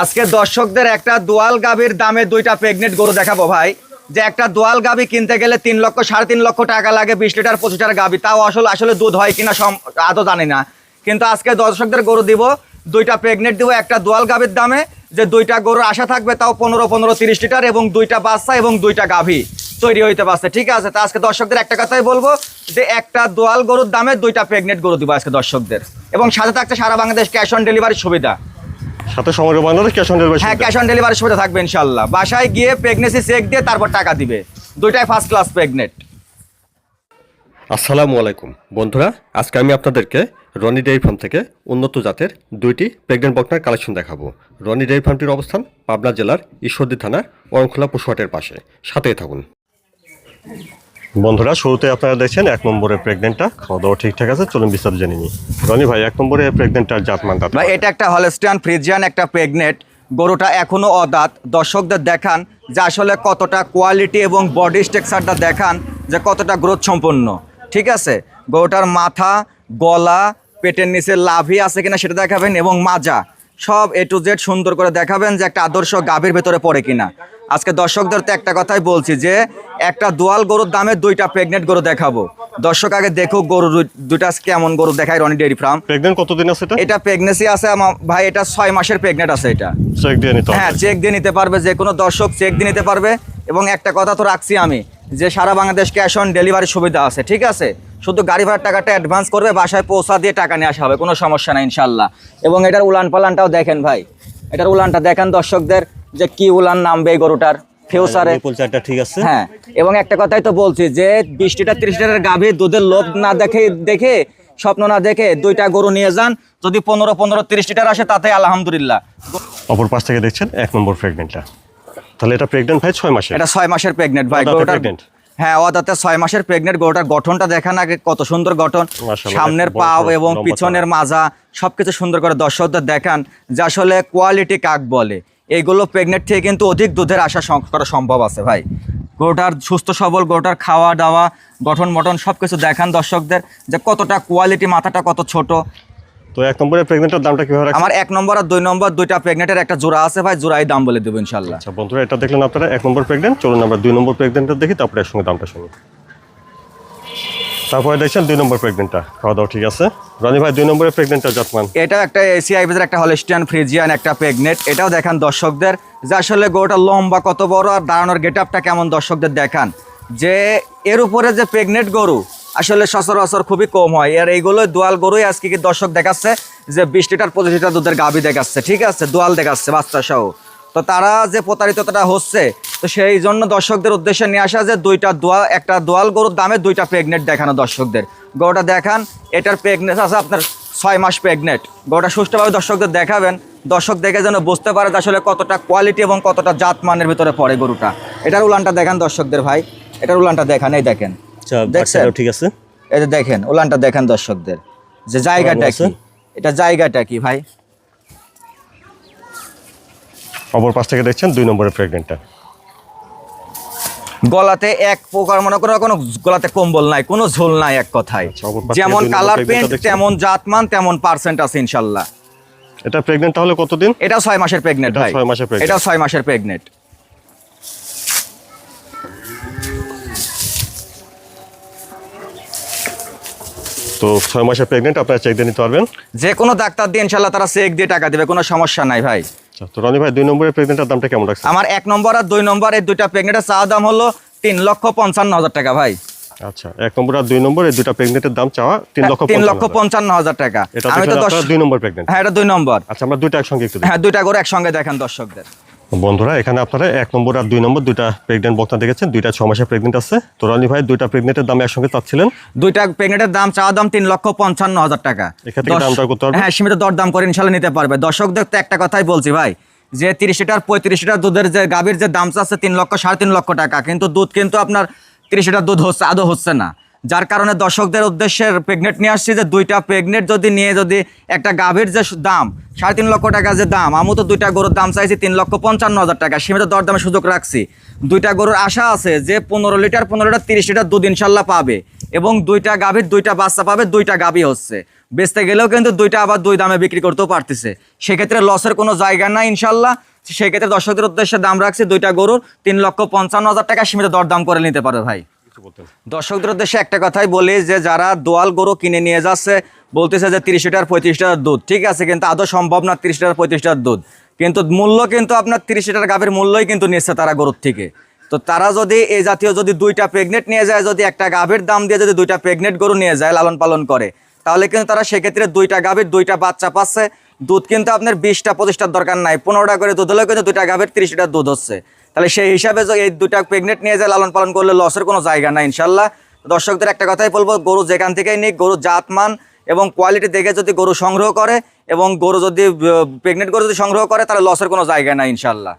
আজকে দর্শকদের একটা দোয়াল গাভীর দামে দুইটা প্রেগনেন্ট গরু দেখাবো ভাই। যে একটা দোয়াল গাভী কিনতে গেলে তিন লক্ষ, সাড়ে তিন লক্ষ টাকা লাগে, বিশ লিটার, পঁচিশ লিটার গাভী। তাও আসলে আসলে দুধ হয় কিনা সম আদৌ জানি না। কিন্তু আজকে দর্শকদের গরু দিব, দুইটা প্রেগনেন্ট দিব, একটা দোয়াল গাভীর দামে, যে দুইটা গরুর আশা থাকবে তাও পনেরো পনেরো, তিরিশ লিটার এবং দুইটা বাচ্চা এবং দুইটা গাভী তৈরি হইতে পারছে। ঠিক আছে, তা আজকে দর্শকদের একটা কথাই বলব, যে একটা দোয়াল গরুর দামে দুইটা প্রেগনেন্ট গরু দিব আজকে দর্শকদের। এবং সাথে থাকছে সারা বাংলাদেশ ক্যাশ অন ডেলিভারি সুবিধা। সাথে সমগ্র বাংলাদেশ ক্যাশ অন ডেলিভারি হ্যাঁ ক্যাশ অন ডেলিভারি সুবিধা থাকবে ইনশাল্লাহ বাসায় গিয়ে প্রেগনেন্সি চেক দিয়ে তারপর টাকা দিবে। দুইটাই ফার্স্ট ক্লাস প্রেগনেন্ট আসসালামু আলাইকুম। বন্ধুরা আজকে আমি আপনাদেরকে রনি ডেয়ারি ফার্ম থেকে উন্নত জাতের দুইটি প্রেগনেন্ট বকনার কালেকশন দেখাবো। রনি ডেয়ারি ফার্মটির অবস্থান পাবনা জেলার ঈশ্বরদী থানার অরংখোলা পশুহাটের পাশে। সাথেই থাকুন। বন্ধুরা, শুরুতে আপনারা দেখছেন এক নম্বরের প্রেগনেন্টটা খাওয়া দাওয়া ঠিকঠাক আছে, চলুন বিস্তারিত জেনে নিই। রনি ভাই, এক নম্বরে প্রেগনেন্টটার জাত মানটা ভাই, এটা একটা হলস্টিয়ান ফ্রিজিয়ান একটা প্রেগনেন্ট গরুটা এখনও অদাঁত। দর্শকদের দেখান যে আসলে কতটা কোয়ালিটি এবং বডি স্ট্রাকচারটা দেখান যে কতটা গ্রোথ সম্পন্ন। ঠিক আছে? গরুটার মাথা, গলা, পেটের নিচে লাভি আছে কিনা সেটা দেখাবেন এবং মাজা। সব এ টু জেড সুন্দর করে দেখাবেন যে একটা আদর্শ গাভীর ভেতরে পড়ে কিনা। আজকে দর্শকদের তো একটা কথাই বলছি যে একটা দোয়াল গরুর দামে দুইটা প্রেগনেন্ট গরু দেখাবো। দর্শক আগে দেখুক গরু দুই- দুইটা কেমন গরু দেখায় রনি ডেয়ারি ফার্ম প্রেগনেন্ট কতদিন আছে এটা? এটা প্রেগনেন্সি আছে আমার ভাই এটা ছয় মাসের প্রেগনেন্ট আছে এটা। চেক দিয়ে নিতে হ্যাঁ চেক দিয়ে নিতে পারবে যে কোনো দর্শক চেক দিয়ে নিতে পারবে। এবং একটা কথা তো রাখছি আমি যে সারা বাংলাদেশ ক্যাশ অন ডেলিভারি সুবিধা আছে ঠিক আছে? শুধু গাড়ি ভাড়ার টাকাটা অ্যাডভান্স করবে বাসায় পৌঁছা দিয়ে টাকা নিয়ে আসা হবে কোনো সমস্যা নাই ইনশাল্লাহ এবং এটার উলান পালানটাও দেখেন ভাই এটার উলানটা দেখেন দর্শকদের। যে কি উলান নামবে এই গরুটার? ফিউচারে ঠিক আছে। হ্যাঁ এবং একটা কথাই তো বলছি যে বিশ লিটার তিরিশ লিটারের গাভী দুধের লোভ না দেখে দেখে স্বপ্ন না দেখে দুইটা গরু নিয়ে যান। যদি পনেরো পনেরো তিরিশ লিটার আসে তাতে আলহামদুলিল্লাহ। অপর পাশ থেকে দেখছেন এক নম্বর প্রেগনেন্টটা তাহলে এটা প্রেগনেন্ট ভাই ছয় মাসে এটা ছয় মাসের প্রেগনেন্ট ভাই pregnant? হ্যাঁ অদাতে ছয় মাসের প্রেগনেন্ট গরুটার গঠনটা দেখান আগে কত সুন্দর গঠন। সামনের পাও এবং পিছনের মাজা সবকিছু সুন্দর করে দর্শকদের দেখান যে আসলে কোয়ালিটি কাক বলে। এইগুলো প্রেগনেন্ট থেকে কিন্তু অধিক দুধের আশা করা সম্ভব আছে ভাই। গরুটার সুস্থ সবল গরুটার খাওয়া দাওয়া গঠন মটন সব কিছু দেখান দর্শকদের যে কতটা কোয়ালিটি মাথাটা কত ছোট। তো এক নম্বরের প্রেগনেন্টের দামটা কীভাবে রাখছেন? আমার এক নম্বর আর দুই নম্বর দুইটা প্রেগনেন্টের একটা জোড়া আছে ভাই জোড়াই দাম বলে দেবো ইনশাল্লাহ আচ্ছা বন্ধুরা এটা দেখলেন আপনারা এক নম্বর প্রেগনেন্ট চলুন আমরা দুই নম্বর প্রেগনেন্টটা দেখি তারপরে এর সঙ্গে দামটা শুনি। তারপরে দেখছেন দুই নম্বর প্রেগনেন্টটা খাওয়া দাওয়া ঠিক আছে। রনি ভাই, দুই নম্বরের প্রেগনেন্টটা জাতমান। এটা একটা এসিআই বেজের একটা হলিস্টিয়ান ফ্রিজিয়ান একটা প্রেগনেন্ট এটাও দেখান দর্শকদের। যে আসলে গরুটা লম্বা, কত বড়, আর দাঁড়ানোর গেট আপটা কেমন দর্শকদের দেখান। যে এর উপরে যে প্রেগনেন্ট গরু, আসলে সচরাচর খুবই কম হয়। আর এইগুলো দোয়াল গরুই আজকে কি দর্শক দেখাচ্ছে, যে বিশ লিটার, পঁচিশ লিটার দুধের গাভি দেখাচ্ছে। ঠিক আছে, দোয়াল দেখাচ্ছে বাচ্চা সহ তো তারা যে প্রতারিতটা হচ্ছে তো সেই জন্য দর্শকদের উদ্দেশ্যে নিয়ে আসা যে দুইটা দোয়াল একটা দোয়াল গরুর দামে দুইটা প্রেগনেন্ট দেখানো দর্শকদের। গরুটা দেখান এটার প্রেগনেন্স আছে আপনার ছয় মাস প্রেগনেন্ট গরুটা সুষ্ঠুভাবে দর্শকদের দেখাবেন। দর্শক দেখে যেন বুঝতে পারে যে আসলে কতটা কোয়ালিটি এবং কতটা জাত মানের ভিতরে পড়ে গরুটা। এটার উলানটা দেখান দর্শকদের ভাই। এটার উলানটা দেখান এই দেখেন। আচ্ছা দেখছেন? ঠিক আছে? যে দেখেন উলানটা দেখেন দর্শকদের। যে জায়গাটা আছে? কি? এটা জায়গাটা কি ভাই? অপর পাশ থেকে দেখছেন দুই নম্বরের প্রেগনেন্টটা গলাতে এক প্রকার মনে করো কোনো গলাতে কম্বল নাই কোনো ঝোল নাই এক কথায়। আচ্ছা, যেমন কালার দেখছেন? তেমন জাতমান তেমন পার্সেন্ট আছে ইনশাল্লাহ। এটা প্রেগনেন্ট তাহলে কতদিন? এটা ছয় মাসের প্রেগনেন্ট ভাই। ছয় মাসের এটা ছয় মাসের প্রেগনেন্ট তো ছয় মাসের প্রেগনেন্ট আপনারা চেক দিয়ে নিতে পারবেন। যে কোনো ডাক্তার দিয়ে ইনশাল্লাহ তারা চেক দিয়ে টাকা দেবে কোনো সমস্যা নাই ভাই। আচ্ছা তো রনি ভাই দুই নম্বরের প্রেগনেন্টের দামটা কেমন আমার এক নম্বর আর দুই নম্বর এই দুইটা প্রেগনেন্টের চা দাম হলো তিন লক্ষ পঞ্চান্ন হাজার টাকা ভাই। আচ্ছা এক নম্বর আর দুই নম্বর এই দুইটা প্রেগনেন্টের দাম চাওয়া তিন লক্ষ তিন লক্ষ পঞ্চান্ন হাজার। টাকা। আমি তো দশ দুই নম্বর প্রেগনেন্ট হ্যাঁ এটা দুই নম্বর। আচ্ছা আমরা দুইটা একসঙ্গে একটু হ্যাঁ দুইটা করে একসঙ্গে দেখেন দর্শকদের। বন্ধুরা এখানে আপনারা এক নম্বর আর দুই নম্বর দুইটা প্রেগনেন্ট বক্তা দেখেছেন দুইটা ছ মাসের প্রেগনেন্ট আছে। তো রনি ভাই দুইটা প্রেগনেন্টের দাম একসঙ্গে চাচ্ছিলেন। দুইটা প্রেগনেন্টের দাম চাওয়া দাম তিন লক্ষ পঞ্চান্ন হাজার টাকা। দামটা করতে পারবে? হ্যাঁ সীমিত দরদাম করে ইনশাল্লাহ নিতে পারবে। দর্শকদের তো একটা কথাই বলছি ভাই যে তিরিশ লিটার পঁয়ত্রিশ লিটার দুধের যে গাভীর যে দাম চাচ্ছে তিন লক্ষ সাড়ে তিন লক্ষ টাকা কিন্তু দুধ কিন্তু আপনার তিরিশ লিটার দুধ হচ্ছে আদৌ হচ্ছে না। যার কারণে দর্শকদের উদ্দেশ্যে প্রেগনেন্ট নিয়ে আসছি যে দুইটা প্রেগনেন্ট যদি নিয়ে যদি একটা গাভীর যে দাম সাড়ে তিন লক্ষ টাকা যে দাম। আমি তো দুইটা গরুর দাম চাইছি, তিন লক্ষ পঞ্চান্ন হাজার টাকা। সীমিত দরদামের সুযোগ রাখছি। দুইটা গরুর আশা আছে যে পনেরো লিটার পনেরো লিটার, তিরিশ লিটার দুধ ইনশাল্লাহ পাবে। এবং দুইটা গাভীর দুইটা বাচ্চা পাবে, দুইটা গাভী হচ্ছে। বেচতে গেলেও কিন্তু দুইটা আবার দুই দামে বিক্রি করতেও পারতেছে। সেক্ষেত্রে লসের কোনো জায়গা নাই ইনশাল্লাহ। সেক্ষেত্রে দর্শকদের উদ্দেশ্যে দাম রাখছি দুইটা গরুর তিন লক্ষ পঞ্চান্ন হাজার টাকা সীমিত দরদাম করে নিতে পারে ভাই। দর্শকদের উদ্দেশ্যে একটা কথাই বলি যে, যারা দোয়াল গরু কিনে নিয়ে যাচ্ছে, বলতেছে যে তিরিশ লিটার পঁয়ত্রিশ লিটার দুধ। ঠিক আছে, কিন্তু আদৌ সম্ভব না তিরিশ লিটার পঁয়ত্রিশ লিটার দুধ। কিন্তু মূল্য কিন্তু আপনার তিরিশ লিটার গাভীর মূল্যই কিন্তু নিচ্ছে তারা গরুর থেকে। তো তারা যদি এই জাতীয় যদি দুইটা প্রেগনেন্ট নিয়ে যায়, যদি একটা গাভীর দাম দিয়ে যদি দুইটা প্রেগনেন্ট গরু নিয়ে যায়, লালন পালন করে, তাহলে কিন্তু তারা সেক্ষেত্রে দুইটা গাভীর দুইটা বাচ্চা পাচ্ছে। দুধ কিন্তু আপনার বিশটা, পঁচিশটার দরকার নাই। পনেরোটা করে দুধ হলেও কিন্তু দুইটা গাভীর তিরিশ লিটার দুধ হচ্ছে। তাহলে সেই হিসাবে যে এই দুটা প্রেগনেন্ট নিয়ে যায় লালন পালন করলে লসের কোনো জায়গা নাই ইনশাল্লাহ দর্শকদের একটা কথাই বলব, গরু যেখান থেকেই নিক, গরু জাতমান এবং কোয়ালিটি দেখে যদি গরু সংগ্রহ করে এবং গরু যদি প্রেগনেন্ট গরু যদি সংগ্রহ করে, তাহলে লসের কোনো জায়গা নাই ইনশাল্লাহ